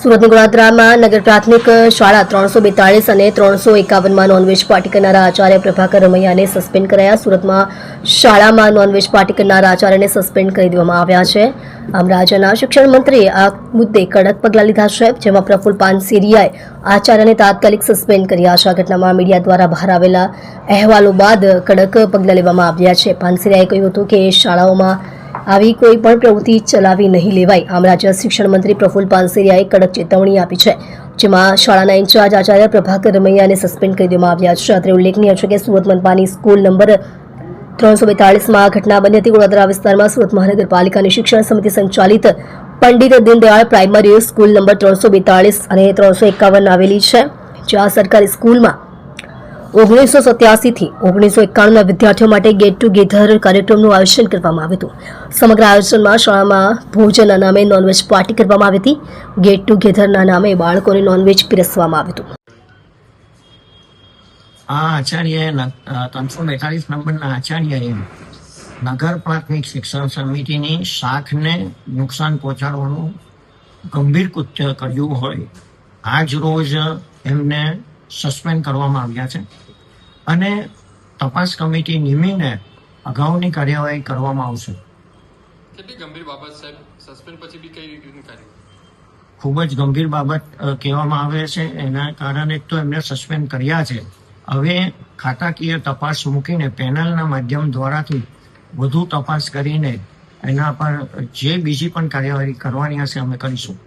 સુરતની ગોળાદરામાં નગર પ્રાથમિક શાળા ત્રણસો બેતાળીસ અને ત્રણસો એકાવનમાં નોનવેજ પાર્ટી કરનારા આચાર્ય પ્રભાકર રમૈયાને સસ્પેન્ડ કરાયા. સુરતમાં શાળામાં નોનવેજ પાર્ટી કરનારા આચાર્યને સસ્પેન્ડ કરી દેવામાં આવ્યા છે. આમ રાજ્યના શિક્ષણ મંત્રીએ આ મુદ્દે કડક પગલાં લીધા છે, જેમાં પ્રફુલ પાનસેરિયાએ આચાર્યને તાત્કાલિક સસ્પેન્ડ કર્યા છે આ ઘટનામાં મીડિયા દ્વારા બહાર આવેલા અહેવાલો બાદ કડક પગલાં લેવામાં આવ્યા છે. પાનસેરિયાએ કહ્યું હતું કે શાળાઓમાં આવી કોઈ પણ પ્રવૃત્તિ ચલાવી નહીં લેવાય. આમ રાજ્ય શિક્ષણ મંત્રી પ્રફુલ પાનસેરિયાએ કડક ચેતવણી આપી છે. જેમાં શાળાના ઇન્ચાર્જ આચાર્ય પ્રભાકર રમૈયાને સસ્પેન્ડ કરી દેવામાં આવ્યા છે. અત્રે ઉલ્લેખનીય છે કે સુરત મનપાની સ્કૂલ નંબર ત્રણસો બેતાળીસમાં આ ઘટના બની હતી. વડોદરા વિસ્તારમાં સુરત મહાનગરપાલિકાની શિક્ષણ સમિતિ સંચાલિત Pandit Deendayal primary school number ત્રણસો બેતાળીસ અને ત્રણસો એકાવન આવેલી છે. જ્યાં સરકારી સ્કૂલમાં ઓગણીસો સત્યાસીથી ઓગણીસો એકાણુંના વિદ્યાર્થીઓ માટે ગેટ ટુગેધર કાર્યક્રમનું આયોજન કરવામાં આવ્યું હતું. સમગ્ર આયોજનમાં શાળામાં ભોજનના નામે નોનવેજ પાર્ટી કરવામાં આવી હતી. ગેટ ટુગેધરના નામે બાળકોને નોનવેજ પીરસવામાં આવ્યું હતું. આ આચાર્ય ત્રણસો બેતાલીસ નંબરના આચાર્યએ નગર પ્રાથમિક શિક્ષણ સમિતિની શાખને નુકસાન પહોંચાડવાનું ગંભીર કૃત્ય કર્યું હોય. આજ રોજ એમને સસ્પેન્ડ કરવામાં આવ્યા છે. અને તપાસ કમિટી નિમીને અગાઉની કાર્યવાહી કરવામાં આવશે. કેટલી ગંભીર બાબત સાહેબ? સસ્પેન્ડ પછી બી કઈ રીતનું ખૂબ જ ગંભીર બાબત કહેવામાં આવે છે. એના કારણે તો એમને સસ્પેન્ડ કર્યા છે. હવે ખાતાકીય તપાસ મૂકીને પેનલના માધ્યમ દ્વારાથી વધુ તપાસ કરીને એના પર જે બીજી પણ કાર્યવાહી કરવાની હશે અમે કરીશું.